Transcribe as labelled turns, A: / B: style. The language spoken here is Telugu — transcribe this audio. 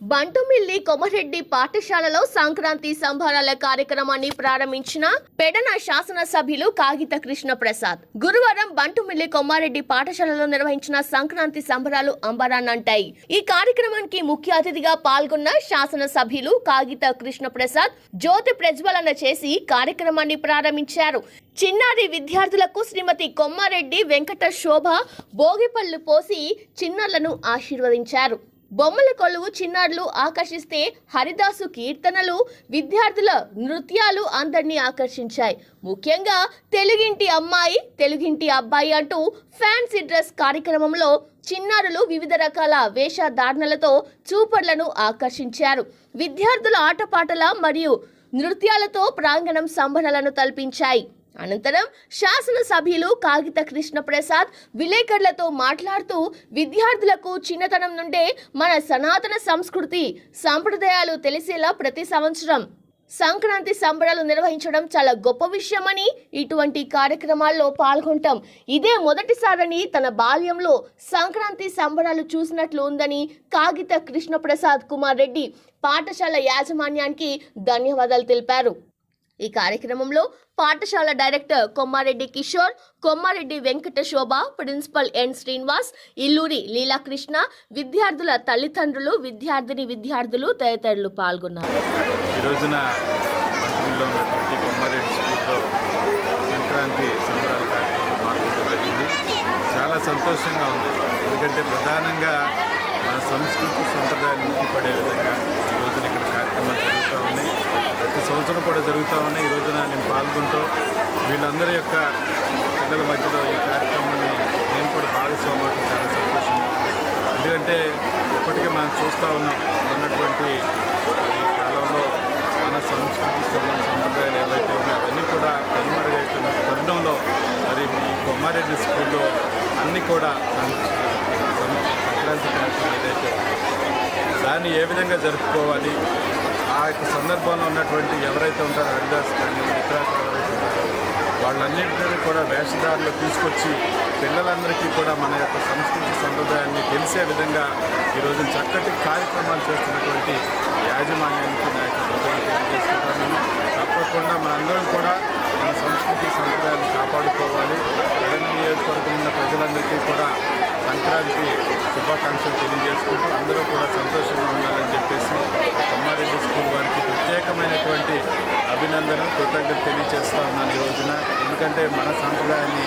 A: బంటుమిల్లి కొమరెడ్డి పాఠశాలలో సంక్రాంతి సంబరాల కార్యక్రమాన్ని ప్రారంభించిన పెడన శాసనసభ్యులు కాగిత కృష్ణ ప్రసాద్ గురువారం బంటుమిల్లి కొమారెడ్డి పాఠశాలలో నిర్వహించిన సంక్రాంతి సంబరాలు అంబరాన్నంటాయి. ఈ కార్యక్రమానికి ముఖ్య అతిథిగా పాల్గొన్న శాసనసభ్యులు కాగిత కృష్ణ ప్రసాద్ జ్యోతి ప్రజ్వలన చేసి కార్యక్రమాన్ని ప్రారంభించారు. చిన్నారి విద్యార్థులకు శ్రీమతి కొమ్మారెడ్డి వెంకట శోభ భోగిపళ్ళు పోసి చిన్నారులను ఆశీర్వదించారు. బొమ్మల కొలువు చిన్నారులు ఆకర్షిస్తే హరిదాసు కీర్తనలు విద్యార్థుల నృత్యాలు అందరినీ ఆకర్షించాయి. ముఖ్యంగా తెలుగింటి అమ్మాయి తెలుగింటి అబ్బాయి అంటూ ఫ్యాన్సీ డ్రెస్ కార్యక్రమంలో చిన్నారులు వివిధ రకాల వేషధారణలతో చూపర్లను ఆకర్షించారు. విద్యార్థుల ఆటపాటల మరియు నృత్యాలతో ప్రాంగణం సంబరాలను తల్పించాయి. అనంతరం శాసనసభ్యులు కాగిత కృష్ణ ప్రసాద్ విలేకరులతో మాట్లాడుతూ విద్యార్థులకు చిన్నతనం నుండే మన సనాతన సంస్కృతి సాంప్రదాయాలు తెలిసేలా ప్రతి సంవత్సరం. సంక్రాంతి సంబరాలు నిర్వహించడం చాలా గొప్ప విషయమని ఇటువంటి కార్యక్రమాల్లో పాల్గొంటాం. ఇదే మొదటిసారని తన బాల్యంలో సంక్రాంతి సంబరాలు చూసినట్లు ఉందని కాగిత కృష్ణప్రసాద్ కుమార్ రెడ్డి పాఠశాల యాజమాన్యానికి ధన్యవాదాలు తెలిపారు. ఈ కార్యక్రమంలో పాఠశాల director Kommareddy Kishore Kommareddy Venkata Shobha principal N Srinivas Illuri Leelakrishna విద్యార్థుల తల్లిదండ్రులు విద్యార్థిని విద్యార్థులు తదితరులు పాల్గొన్నారు.
B: సంక్రాంతి సంబరాల జరిగింది. చాలా సంతోషంగా ఉంది. ఎందుకంటే ప్రధానంగా మన సంస్కృతి సంప్రదాయాలు పడే విధంగా ఈరోజు రోజున ఇక్కడ కార్యక్రమాలు జరుగుతూ ఉన్నాయి ప్రతి కూడా జరుగుతూ ఉన్నాయి. ఈ రోజున నేను పాల్గొంటూ వీళ్ళందరి యొక్క పిల్లల మధ్యలో ఈ కార్యక్రమాన్ని నేను కూడా భాగస్వామ్యం చాలా సంతోషంగా ఎందుకంటే ఇప్పటికే మనం చూస్తూ ఉన్నాం ఉన్నటువంటి ఈ కాలంలో మన సంస్కృతి సం- సంప్రదాయాలు ఏవైతే ఉన్నాయో అవన్నీ కూడా కనుమరుగైతున్న తరుణంలో మరి ఈ కొమ్మారెడ్డి స్కూల్లో అన్నీ కూడా సంక్రాంతి కార్యక్రమం ఏదైతే దాన్ని ఏ విధంగా జరుపుకోవాలి? ఆ యొక్క సందర్భంలో ఉన్నటువంటి ఎవరైతే ఉంటారో హరిదాస్ కానీ ఇతరాత్ర ఎవరైతే వాళ్ళన్నింటినీ కూడా వేషధారులు తీసుకొచ్చి పిల్లలందరికీ కూడా మన యొక్క సంస్కృతి సంప్రదాయాన్ని తెలిసే విధంగా ఈరోజు చక్కటి కార్యక్రమాలు చేస్తున్నటువంటి యాజమాన్యాన్ని నా యొక్క కృతజ్ఞతలు తెలియజేసుకుంటాను తప్పకుండా మనందరం కూడా మన సంస్కృతి సంప్రదాయాన్ని కాపాడుకోవాలి జగన్ నియోజకవర్గం ఉన్న ప్రజలందరికీ కూడా సంక్రాంతి శుభాకాంక్షలు తెలియజేసుకుంటూ అందరూ కూడా సంతోషంగా ఉండాలని చెప్పేసి కమ్మారెడ్డి స్కూల్ వారికి ప్రత్యేకమైనటువంటి అభినందన కృతజ్ఞత తెలియజేస్తా ఉన్నాను ఈ రోజున. ఎందుకంటే మన సాంప్రదాయాన్ని